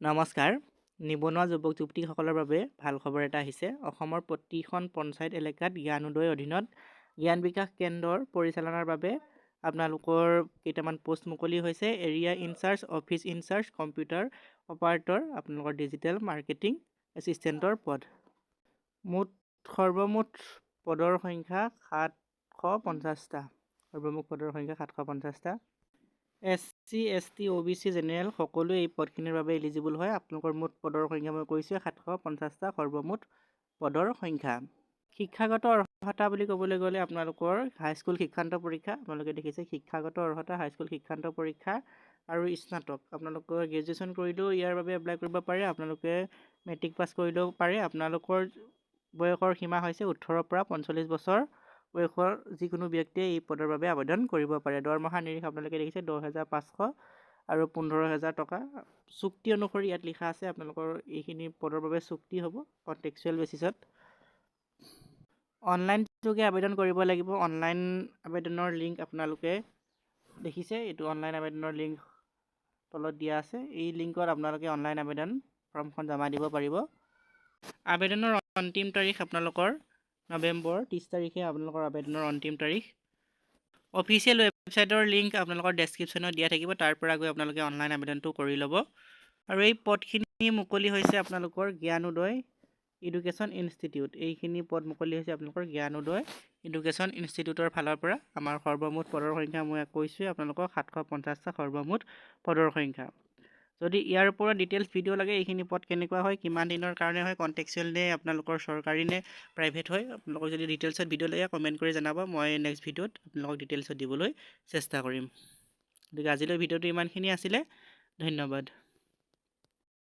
নমস্কাৰ। নিবনুৱা যুৱক যুৱতীসকলৰ বাবে ভাল খবৰ এটা আহিছে। অসমৰ প্ৰতিখন পঞ্চায়ত এলেকাত জ্ঞান উদয়ৰ অধীনত জ্ঞান বিকাশ কেন্দ্ৰৰ পৰিচালনাৰ বাবে আপোনালোকৰ কেইটামান পষ্ট মুকলি হৈছে। Area in charge office in charge computer operator আপোনালোকৰ ডিজিটেল মাৰ্কেটিং এছিষ্টেণ্টৰ পদ। মুঠ সৰ্বমুঠ পদৰ সংখ্যা সাতশ পঞ্চাছটা। সৰ্বমুঠ পদৰ সংখ্যা সাতশ পঞ্চাছটা। S C S T O' B C general সকলোৱে এই পদখিনিৰ বাবে এলিজিবল হয়। আপোনালোকৰ মুঠ পদৰ সংখ্যা মই কৈছোঁ সাতশ পঞ্চাছটা সৰ্বমুঠ পদৰ সংখ্যা। শিক্ষাগত অৰ্হতা বুলি ক'বলৈ গ'লে আপোনালোকৰ হাইস্কুল শিক্ষান্ত পৰীক্ষা আপোনালোকে দেখিছে শিক্ষাগত অৰ্হতা হাইস্কুল শিক্ষান্ত পৰীক্ষা আৰু স্নাতক। আপোনালোকৰ গ্ৰেজুৱেশ্যন কৰিলেও ইয়াৰ বাবে এপ্লাই কৰিব পাৰে আপোনালোকে মেট্ৰিক পাছ কৰিলেও পাৰে। আপোনালোকৰ বয়সৰ সীমা হৈছে ওঠৰৰ পৰা পঞ্চল্লিছ বছৰ। বয়সৰ যিকোনো ব্যক্তিয়ে এই পদৰ বাবে আবেদন কৰিব পাৰে। দৰমহা নিৰিখ আপোনালোকে দেখিছে দহ হেজাৰ পাঁচশ আৰু পোন্ধৰ হেজাৰ টকা। চুক্তি অনুসৰি ইয়াত লিখা আছে আপোনালোকৰ এইখিনি পদৰ বাবে চুক্তি হ'ব কণ্টেক্সুৱেল বেচিছত অনলাইন যোগে আবেদন কৰিব লাগিব। অনলাইন আবেদনৰ লিংক আপোনালোকে দেখিছে এইটো অনলাইন আবেদনৰ লিংক তলত দিয়া আছে। এই লিংকত আপোনালোকে অনলাইন আবেদন ফৰ্মখন জমা দিব পাৰিব। আবেদনৰ অন্তিম তাৰিখ আপোনালোকৰ নৱেম্বৰ ত্ৰিছ তাৰিখে আপোনালোকৰ আবেদনৰ অন্তিম তাৰিখ। অফিচিয়েল ৱেবছাইটৰ লিংক আপোনালোকৰ ডেছক্ৰিপশ্যনত দিয়া থাকিব তাৰ পৰা গৈ আপোনালোকে অনলাইন আবেদনটো কৰি ল'ব। আৰু এই পদখিনি মুকলি হৈছে আপোনালোকৰ জ্ঞান উদয় ইডুকেশ্যন ইনষ্টিটিউট এইখিনি পদ মুকলি হৈছে আপোনালোকৰ জ্ঞান উদয় ইডুকেশ্যন ইনষ্টিটিউটৰ ফালৰ পৰা। আমাৰ সৰ্বমুঠ পদৰ সংখ্যা মই কৈছোঁৱে আপোনালোকক সাতশ পঞ্চাছটা সৰ্বমুঠ পদৰ সংখ্যা। যদি ইয়াৰ ওপৰত ডিটেইলছ ভিডিঅ' লাগে এইখিনি পদ কেনেকুৱা হয় কিমান দিনৰ কাৰণে হয় কণ্টেক্সুৱেল নে আপোনালোকৰ চৰকাৰী নে প্ৰাইভেট হয় আপোনালোকক যদি ডিটেইলছত ভিডিঅ' লাগে কমেণ্ট কৰি জনাব। মই নেক্সট ভিডিঅ'ত আপোনালোকক ডিটেইলছত দিবলৈ চেষ্টা কৰিম। গতিকে আজিলৈ ভিডিঅ'টো ইমানখিনি আছিলে। ধন্যবাদ।